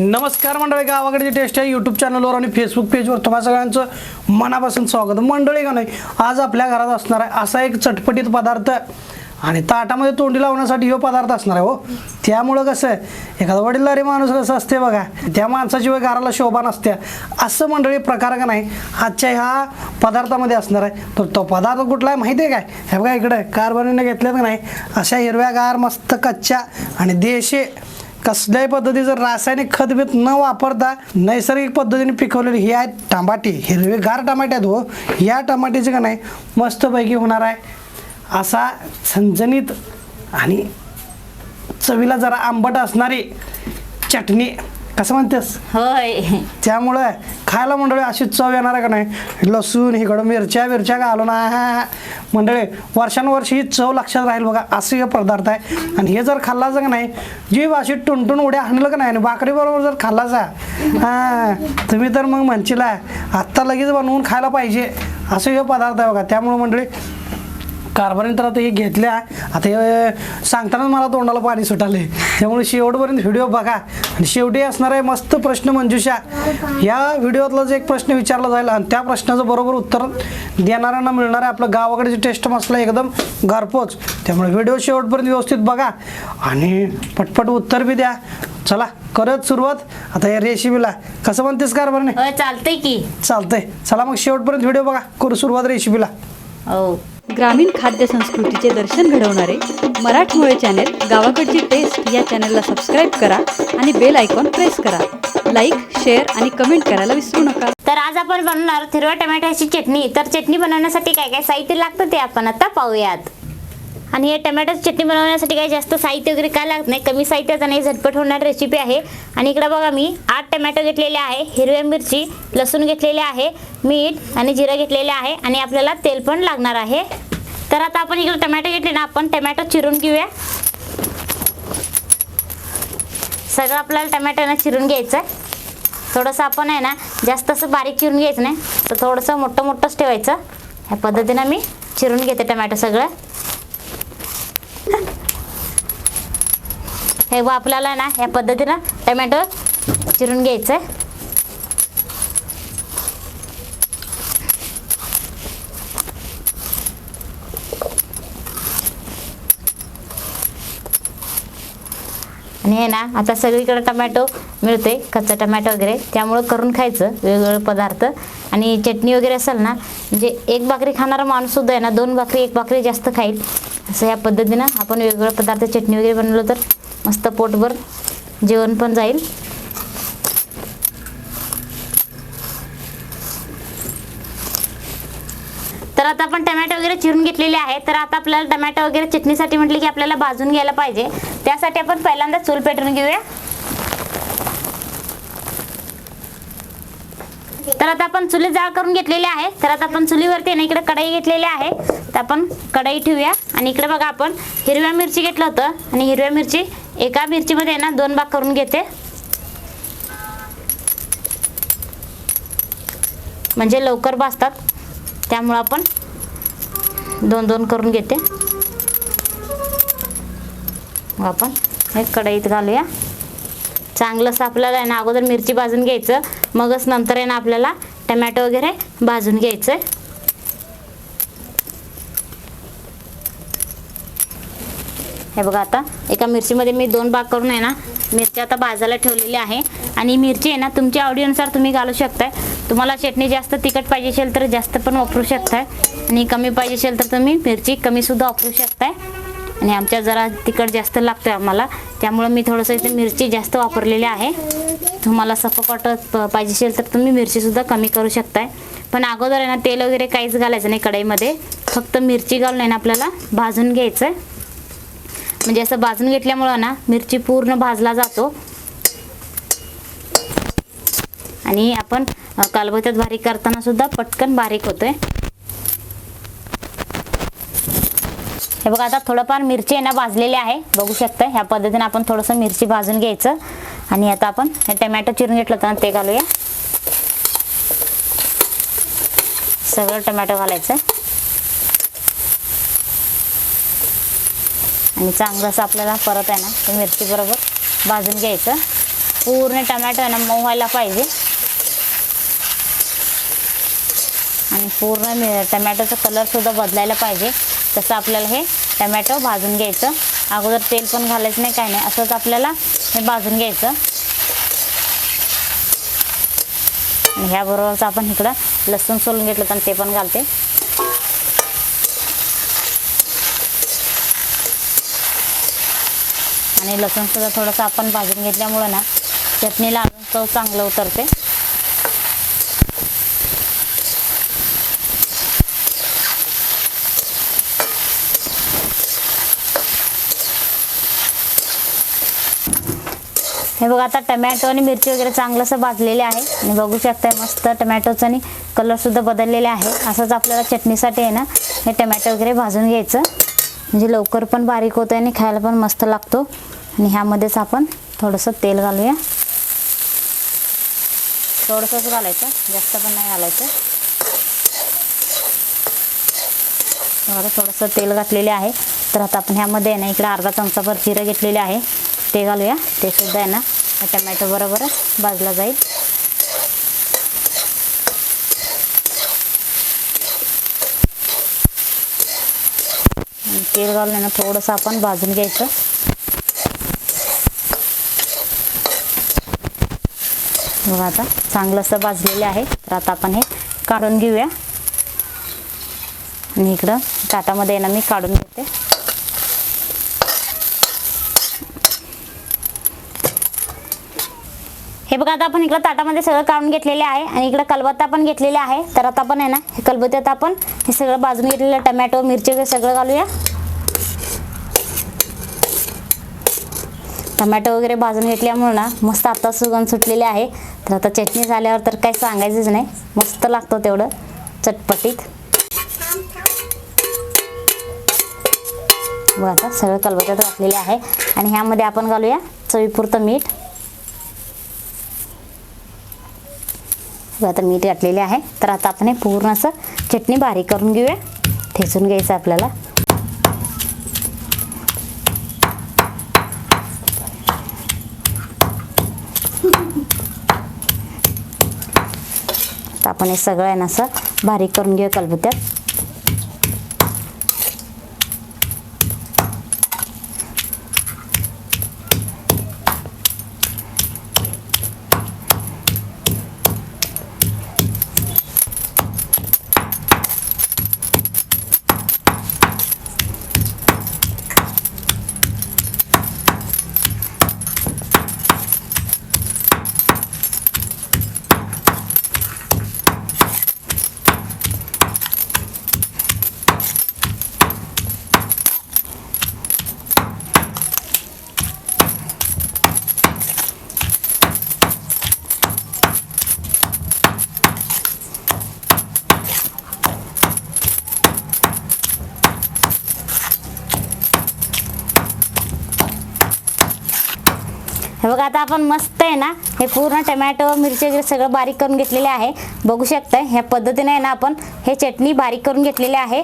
नमस्कार मंडळी गावाकडची टेस्ट आहे यूट्यूब चॅनलवर आणि फेसबुक पेजवर तुम्हा सगळ्यांचं मनापासून स्वागत. मंडळी का नाही आज आपल्या घरात असणार आहे असा एक चटपटीत पदार्थ आणि ताटामध्ये तोंडी लावण्यासाठी हो पदार्थ असणार आहे हो. त्यामुळं कसं आहे एखादा वडीलधारी माणूस कसं असते बघा त्या माणसाची वय घराला शोभा नसते असं मंडळी प्रकार का नाही आजच्या ह्या पदार्थामध्ये असणार आहे. तर तो पदार्थ कुठला आहे माहिती आहे काय? हे बघा इकडे कारभारीने घेतलेत का नाही? अशा हिरव्यागार मस्त कच्च्या आणि देशी कसल्याही पद्धतीचं रासायनिक खत बीत न वापरता नैसर्गिक पद्धतीने पिकवलेली ही आहे टमाटे. हिरवेगार टमाटे आहेत हो. या टमाट्याचे का नाही मस्तपैकी होणार आहे. असा झणझणीत आणि चवीला जरा आंबट असणारी चटणी कसं म्हणतेस? होय. त्यामुळं खायला मंडळी अशी चव येणार आहे का नाही? लसूण इकडं मिरच्या मिरच्या घालून आहा. मंडळी वर्षानुवर्ष ही चव लक्षात राहील बघा असं हे पदार्थ आहे. आणि हे जर खाल्लाचं का नाही जीव अशी टुनटुन उड्या हाणलं का नाही? आणि भाकरी बरोबर जर खाल्लाचा हा तुम्ही तर मग म्हणशीला आत्ता लगेच बनवून खायला पाहिजे. असं हे पदार्थ आहे बघा. त्यामुळं मंडळी कारभारीने तर आता हे घेतल्या. आता हे सांगतानाच मला तोंडाला पाणी सुटाले त्यामुळे शेवटपर्यंत व्हिडिओ बघा. आणि शेवटी असणार आहे मस्त प्रश्न मंजुषा. या व्हिडिओतला जे एक प्रश्न विचारला जाईल आणि त्या प्रश्नाचं बरोबर उत्तर देणाऱ्यांना मिळणार आहे. आपलं गावाकडचे टेस्ट मसला एकदम घरपोच. त्यामुळे व्हिडिओ शेवटपर्यंत व्यवस्थित बघा. आणि पटपट उत्तर बी द्या. चला करत सुरुवात. आता या रेसिपीला कसं म्हणतेस कारभारने? होय चालतंय की. चालतंय. चला मग शेवटपर्यंत व्हिडिओ बघा. करू सुरुवात रेसिपीला हो. ग्रामीण खाद्य संस्कृतीचे दर्शन घडवणारे मराठमोळे चॅनेल गावाकडची टेस्ट या चॅनलला सबस्क्राईब करा आणि बेल आयकॉन प्रेस करा. लाईक शेअर आणि कमेंट करायला विसरू नका. तर आज आपण बनवणार हिरव्या टमॅटोची चटणी. तर चटणी बनवण्यासाठी काय काय साहित्य लागतं ते आपण आता पाहूयात. आणि हे टमॅटोची चटणी बनवण्यासाठी काही जास्त साहित्य वगैरे काय लागत नाही कमी साहित्यात आणि झटपट होणारी रेसिपी आहे. आणि इकडं बघा मी आठ टमॅटो घेतलेले आहे हिरव्या मिरची लसूण घेतलेले आहे मीठ आणि जिरं घेतलेले आहे आणि आपल्याला तेल पण लागणार आहे. तर आता आपण इकडे टमॅटो घेतले ना आपण टमॅटो चिरून घेऊया. सगळं आपल्याला टमॅटोनं चिरून घ्यायचं आहे थोडंसं आपण आहे ना जास्त असं बारीक चिरून घ्यायचं नाही तर थोडंसं मोठं मोठंच ठेवायचं. ह्या पद्धतीनं मी चिरून घेते टमॅटो सगळं. हे बघ आपल्याला ना या पद्धतीनं टमॅटो चिरून घ्यायचं आहे आणि हे ना आता सगळीकडे टमॅटो मिळते कच्चा टमॅटो वगैरे. त्यामुळं करून खायचं वेगवेगळे पदार्थ. आणि चटणी वगैरे असेल ना म्हणजे एक भाकरी खाणारा माणूससुद्धा आहे ना दोन भाकरी एक भाकरी जास्त खाईल. असं या पद्धतीनं आपण वेगवेगळे पदार्थ चटणी वगैरे बनवलं तर मस्त पोटभर जेवण पण जाईल. तर आता आपण टमॅटो वगैरे चिरून घेतलेले आहे तर आता आपल्याला टमॅटो वगैरे चटणीसाठी म्हटले की आपल्याला भाजून घ्यायला पाहिजे. त्यासाठी आपण पहिल्यांदा चूल पेटवून घेऊया. तर आता आपण चुली जाळ करून घेतलेली आहे. तर आता आपण चुलीवरती ना इकडे कढई घेतलेली आहे. तर आपण कढई ठेवूया. आणि इकडे बघा आपण हिरव्या मिरची घेतलं होतं. आणि हिरव्या मिरची एका मिरचीमध्ये ना दोन भाग करून घेते. म्हणजे लवकर भाजतात. त्यामुळं आपण दोन दोन करून घेते. आपण हे कढईत घालूया. चांगलंच आपल्याला आहे ना अगोदर मिरची भाजून घ्यायचं मगच नंतर आहे ना आपल्याला टमॅटो वगैरे भाजून घ्यायचं. हे बघा आता एका मिरचीमध्ये मी दोन भाग करून आहे ना मिरची आता भाजायला ठेवलेली आहे. आणि मिरची आहे ना तुमच्या आवडीनुसार तुम्ही घालू शकताय. तुम्हाला चटणी जास्त तिखट पाहिजे असेल तर जास्त पण वापरू शकताय. आणि कमी पाहिजे असेल तर तुम्ही मिरची कमीसुद्धा वापरू शकताय. आणि आमच्या जरा तिखट जास्त लागतं आम्हाला. त्यामुळं मी थोडंसं इथे मिरची जास्त वापरलेली आहे. तुम्हाला सपक वाटत पाहिजे असेल तर तुम्ही मिरचीसुद्धा कमी करू शकताय. पण अगोदर आहे ना तेल वगैरे काहीच घालायचं नाही कढईमध्ये. फक्त मिरची घालून आहे ना आपल्याला भाजून घ्यायचं आहे म्हणजे असं भाजून घेतल्यामुळं ना मिरची पूर्ण भाजला जातो. आणि आपण कालबत्यात बारीक करताना सुद्धा पटकन बारीक होतोय. हे बघा आता थोडंफार मिरची आहे ना भाजलेली आहे. बघू शकता ह्या पद्धतीने आपण थोडंसं मिरची भाजून घ्यायचं. आणि आता आपण हे टमॅटो चिरून घेतलं होतं ना ते घालूया. सगळं टमॅटो घालायचं. आणि चांगलं असं आपल्याला परत आहे ना ते मिरची बरोबर भाजून घ्यायचं. पूर्ण टमॅटो आहे ना मऊ व्हायला पाहिजे. आणि पूर्ण मी- टमॅटोचा कलरसुद्धा बदलायला पाहिजे. तसं आपल्याला हे टमॅटो भाजून घ्यायचं. अगोदर तेल पण घालायचं नाही काय नाही. असंच आपल्याला हे भाजून घ्यायचं. आणि ह्याबरोबरच आपण इकडं लसूण सोलून घेतलं तर ते पण घालते. आणि लसूणसुद्धा थोडंसं आपण भाजून घेतल्यामुळं ना चटणीला अजून चव चांगलं उतरते. हे बघा आता टमॅटो आणि मिरची वगैरे चांगलंसं भाजलेले आहे. आणि बघू शकताय मस्त टमॅटोचं आणि कलरसुद्धा बदललेले आहे. असंच आपल्याला चटणीसाठी आहे ना हे टमॅटो वगैरे भाजून घ्यायचं. म्हणजे लवकर पण बारीक होतं आणि खायला पण मस्त लागतो. आणि ह्यामध्येच आपण थोडंसं तेल घालूया. थोडंसंच घालायचं जास्त पण नाही घालायचं. बघा थोडंसं तेल घातलेले आहे. तर आता आपण ह्यामध्ये आहे ना इकडे अर्धा चमचाभर जिरं घेतलेले आहे. ते घालूया. ते सुद्धा आहे ना? टमॅटो बरोबर भाजला जाईल. तेल घालून ना थोडंसं आपण भाजून घ्यायचं. बघा आता चांगलं असं भाजलेले आहे. तर आता आपण हे काढून घेऊया. आणि इकडं ताटामध्ये ना मी काढून घेते. बघा आता आपण इकडं ताटामध्ये सगळं काढून घेतलेले आहे आणि इकडं कलबत्ता पण घेतलेले आहे. तर आता आपण आहे ना हे कलबत्त्यात आपण हे सगळं भाजून घेतलेलं टमॅटो मिरची वगैरे सगळं घालूया. टमॅटो वगैरे भाजून घेतल्यामुळे ना मस्त आता सुगंध सुटलेले आहे. तर आता चटणी झाल्यावर तर काही सांगायचंच नाही. मस्त लागतो तेवढं चटपटीत. बघा आता सगळं कलबत्यात घातलेले आहे. आणि ह्यामध्ये आपण घालूया चवीपुरतं मीठ. बघा आता मीठ घातलेले आहे. तर आता आपण हे पूर्ण असं चटणी बारीक करून घेऊया. ठेचून घ्यायचं आपल्याला. आपण हे सगळं आहे ना असं बारीक करून घेऊया कलबत्त्यात. हे बघा आता आपण मस्त आहे ना हे पूर्ण टमॅटो मिरची वगैरे सगळं बारीक करून घेतलेले आहे. बघू शकतंय ह्या पद्धतीने आहे ना आपण हे चटणी बारीक करून घेतलेली आहे.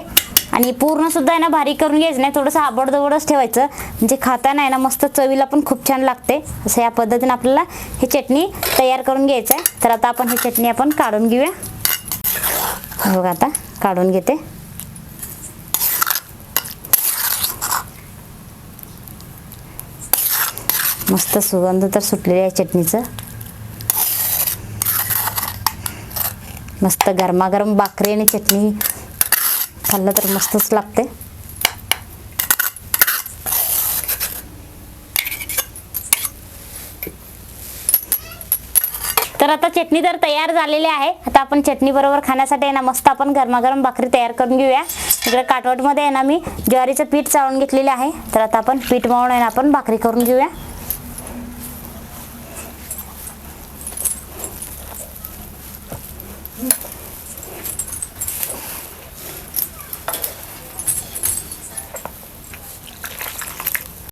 आणि पूर्ण सुद्धा आहे ना बारीक करून घ्यायचं नाही थोडंसं आबडदबडच ठेवायचं. म्हणजे खाताना आहे ना मस्त चवीला पण खूप छान लागते. असं या पद्धतीने आपल्याला ही चटणी तयार करून घ्यायचं आहे तर आता आपण ही चटणी आपण काढून घेऊया. बघा आता काढून घेते. मस्त सुगंध तर सुटलेली आहे चटणीचं. मस्त गरमागरम भाकरी आणि चटणी खाल्लं तर मस्तच लागते. तर आता चटणी तर तयार झालेली आहे. आता आपण चटणी बरोबर खाण्यासाठी आहे ना मस्त आपण गरमागरम भाकरी तयार करून घेऊया. इकडे काटवटमध्ये आहे ना मी ज्वारीचं पीठ चाळून घेतलेले आहे. तर आता आपण पीठ मळून आहे ना आपण भाकरी करून घेऊया.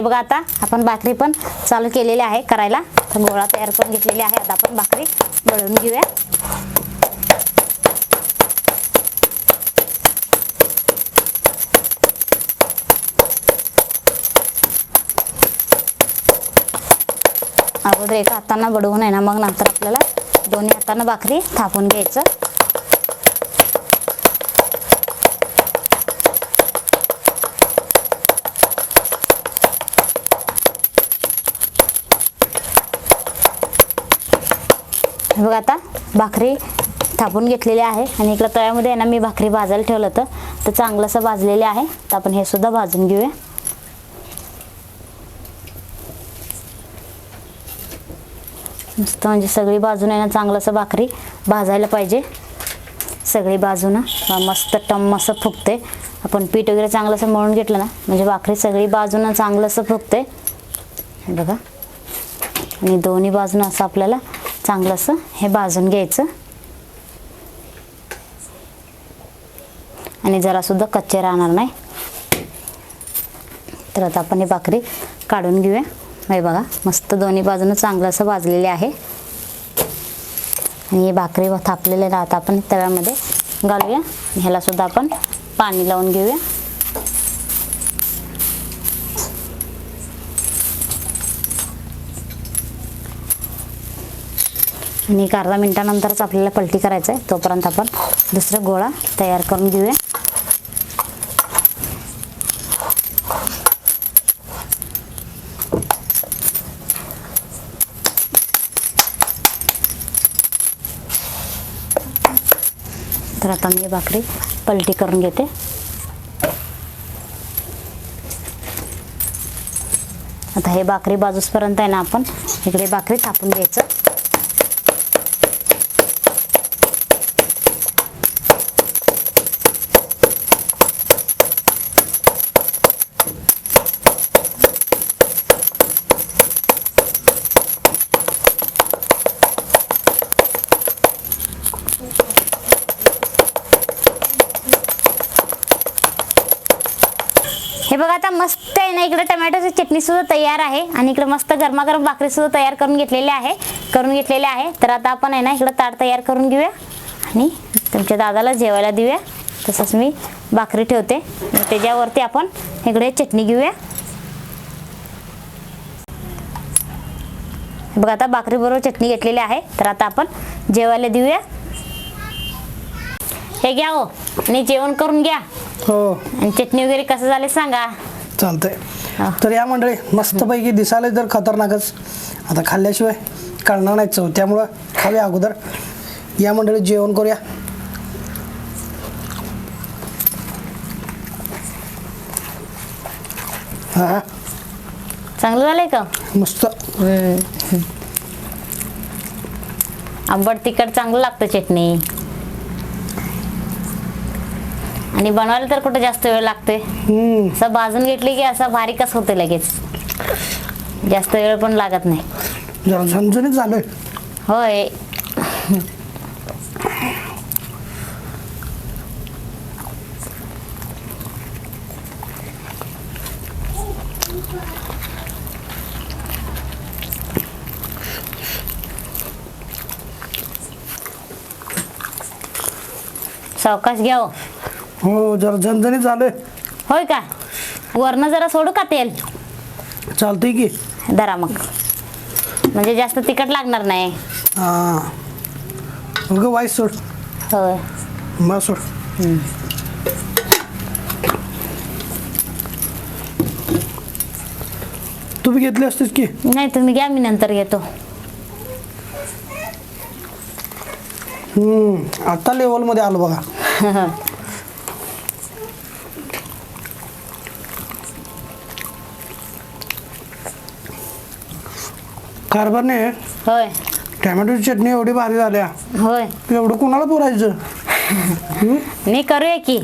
बघा आता आपण भाकरी पण चालू केलेली आहे करायला. तर गोळा तयार करून घेतलेली आहे. आता आपण भाकरी दळून घेऊया. अगोदर एका हाताना बडवून आहे ना मग नंतर आपल्याला दोन्ही हातानं भाकरी थापून घ्यायचं. हे बघा आता भाकरी थापून घेतलेली आहे आणि इकडं तळ्यामध्ये आहे ना मी भाकरी भाजायला ठेवलं होतं. तर चांगलंसं भाजलेले आहे. तर आपण हे सुद्धा भाजून घेऊया. मस्त म्हणजे सगळी बाजून आहे ना चांगलंसं भाकरी भाजायला पाहिजे. सगळी बाजूनं. मस्त टम असं फुगते आपण पीठ वगैरे चांगलंसं मळून घेतलं ना म्हणजे भाकरी सगळी बाजूनं चांगलंसं फुगते बघा. आणि दोन्ही बाजूनं असं आपल्याला चांगलंसं हे भाजून घ्यायचं. आणि जरासुद्धा कच्चे राहणार नाही. तर आता आपण ही भाकरी काढून घेऊया. हे बघा मस्त दोन्ही बाजूनं चांगलं असं भाजलेले आहे. आणि हे भाकरी थापलेले राहत आपण तव्यामध्ये घालूया. ह्यालासुद्धा ह्याला सुद्धा आपण पाणी लावून घेऊया. आणि एक अर्धा मिनटानंतरच आपल्याला पलटी करायचं आहे तोपर्यंत आपण दुसरा गोळा तयार करून घेऊया. तर आता मी भाकरी पलटी करून घेते. आता हे भाकरी बाजूसपर्यंत आहे ना आपण इकडे भाकरी थापून घ्यायचं. हे बघा आता मस्त आहे ना इकडे टमॅटोची चटणी सुद्धा तयार आहे. आणि इकडे मस्त गरमागरम भाकरी सुद्धा तयार करून घेतलेली आहे. करून घेतलेली आहे. तर आता आपण आहे ना इकडं ताट तयार करून घेऊया. आणि तुमच्या दादाला जेवायला देऊया. तसंच मी भाकरी ठेवते. त्याच्यावरती आपण इकडे चटणी घेऊया. बघा आता भाकरी बरोबर चटणी घेतलेली आहे. तर आता आपण जेवायला देऊया. हे घ्या हो. आणि जेवण करून घ्या. हो. आणि चटणी वगैरे कसं झाले सांगा. चालतंय. तर या मंडळी मस्तपैकी दिसायला तर खतरनाकच. आता खाल्ल्याशिवाय कळणार नाही चव. त्यामुळं खाऊया अगोदर. या मंडळी जेवण करूया. हा चांगलं झालंय का? मस्त. आंबट तिखट चांगलं लागतं चटणी. आणि बनवायला तर कुठं जास्त वेळ लागते हम्म, असं भाजून घेतली की असं बारीकच होते लगेच. जास्त वेळ पण लागत नाही. जरा झणझणीत झालंय. होय. सावकाश घ्या हो. जरा झणझणीत झालंय. होय का? वरनं जरा सोडू का तेल? चालतंय की. धरा मग. म्हणजे जास्त तिखट लागणार नाही. हा. अगं वाईस सोड. होय. सोड. तू बी घेतली असतीस की? नाही तुम्ही घ्या मी नंतर घेतो. हम्म, आता लेवलमध्ये आलो बघा. कारभारने होय. टॅमॅटोची चटणी एवढी भारी झाल्या. होय. एवढं कोणाला पुरायचं? मी करूया की.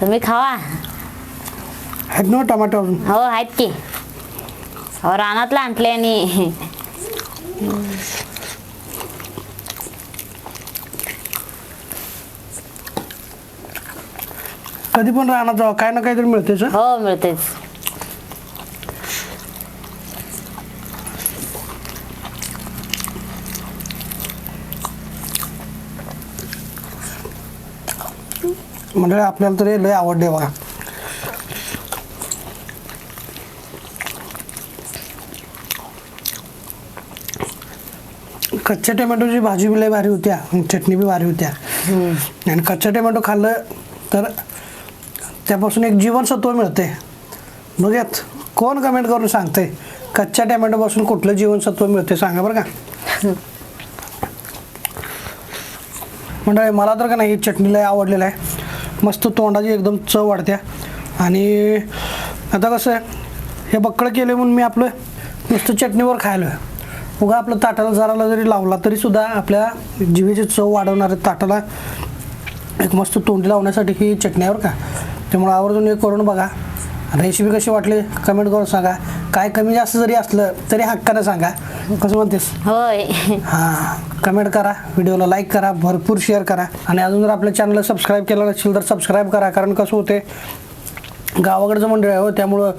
तुम्ही खावा. आहेत ना अजून? हो आहेत की. रानातला आणले आणि. कधी पण राहणार जावं. काय ना काहीतरी मिळतेच हं? हो मिळतेच मंडळी आपल्याला तरी लय आवडले बघा. कच्च्या टोमॅटोची भाजी बी लय भारी होत्या चटणी बी भारी होत्या. आणि कच्चा टोमॅटो खाल्लं तर त्यापासून एक जीवनसत्व मिळते बघूयात कोण कमेंट करून सांगते कच्च्या टोमॅटोपासून कुठलं जीवनसत्व मिळते सांगा बरं का. म्हणजे मला तर का नाही ही चटणी लय आवडलेलं आहे. मस्त तोंडाची एकदम चव वाढत्या. आणि आता कसं आहे हे बक्कळ केलं म्हणून मी आपलं नुसतं चटणीवर खायलो आहे उगा आपलं ताटाला जराला जरी लावला तरीसुद्धा आपल्या जिभेची चव वाढवणार ताटाला एक मस्त तोंडी लावण्यासाठी ही चटण्यावर का. त्यामुळे आवर्जून हे करून बघा. रेसिपी कशी वाटली? कमेंट करून सांगा. काय कमी जास्त जरी असलं तरी हक्कानं सांगा. कसं म्हणतेस? होय. हां कमेंट करा. व्हिडिओला लाईक करा. भरपूर शेअर करा. आणि अजून जर आपल्या चॅनलला सबस्क्राईब केलं नसेल तर सबस्क्राईब करा. कारण कसं होते गावाकडचं मंडळ आहे हो त्यामुळं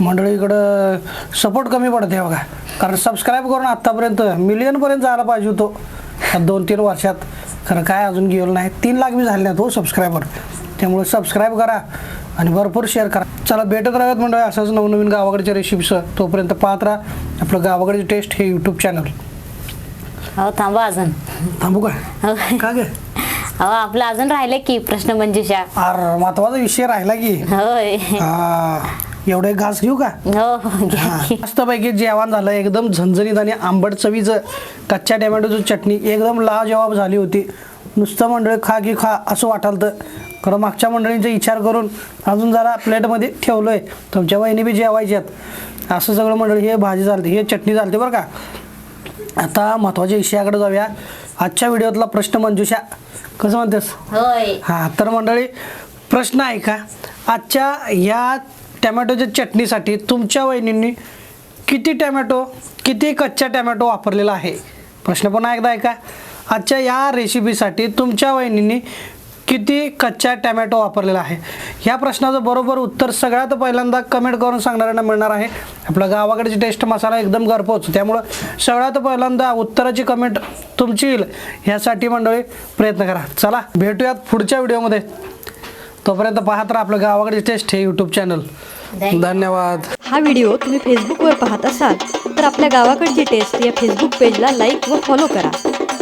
मंडळीकडं सपोर्ट कमी पडते बघा. कारण सबस्क्राईब करून आत्तापर्यंत मिलियनपर्यंत जायला पाहिजे होतो. दोन तीन वर्षात. खरं काय अजून गेलं नाही. तीन लाख बी झाले नाहीत हो सबस्क्रायबर त्यामुळे सबस्क्राईब करा. आणि भरपूर शेअर करा. चला भेटत राहत मंडळ असंच नवनवीन गावाकडच्या रेसिपीचं तोपर्यंत पाहत राहा आपलं गावाकडची टेस्ट हे यूट्यूब चॅनल हो थांबा अजून. थांबू का? हो. का गे? हो आपलं अजून राहिले की प्रश्न मंजुषा. अर महत्त्वाचा विषय राहिला की. होय. हा, एवढे घास घेऊ का? हो हो घ्या की. मस्तपैकी जेवण झालं एकदम झणझणीत आणि आंबट चवीचं कच्च्या टोमॅटोची चटणी. एकदम लाजवाब झाली होती. नुसतं मंडळी खा की खा असं वाटाल तर खरं मागच्या मंडळींचा विचार करून अजून जरा प्लेटमध्ये ठेवलं आहे तुमच्या वहिनी बी जेवायच्यात असं सगळं मंडळी हे भाजी चालते हे चटणी चालते बरं का. आता महत्त्वाच्या विषयाकडे जाऊया. आजच्या व्हिडिओतला प्रश्न मंजुषा कसं म्हणतेस? हां तर मंडळी प्रश्न आहे का? आजच्या या टॅमॅटोच्या चटणीसाठी तुमच्या वहिनींनी किती टॅमॅटो किती कच्चा टॅमॅटो वापरलेला आहे? प्रश्न पुन्हा एकदा आहे का? आजच्या या रेसिपीसाठी तुमच्या वहिनींनी किती कच्चा टॅमॅटो वापरलेला आहे? ह्या प्रश्नाचं बरोबर उत्तर सगळ्यात पहिल्यांदा कमेंट करून सांगणाऱ्यांना मिळणार आहे. आपला गावाकडची टेस्ट मसाला एकदम घरपोच. त्यामुळं सगळ्यात पहिल्यांदा उत्तराची कमेंट तुमची येईल. ह्यासाठी मंडळी प्रयत्न करा. चला भेटूयात पुढच्या व्हिडिओमध्ये. तोपर्यंत पाहत राहा आपलं गावाकडची टेस्ट हे यूट्यूब चॅनल धन्यवाद. हा व्हिडिओ तुम्ही फेसबुकवर पाहत असाल तर आपल्या गावाकडची टेस्ट या फेसबुक पेजला लाईक व फॉलो करा.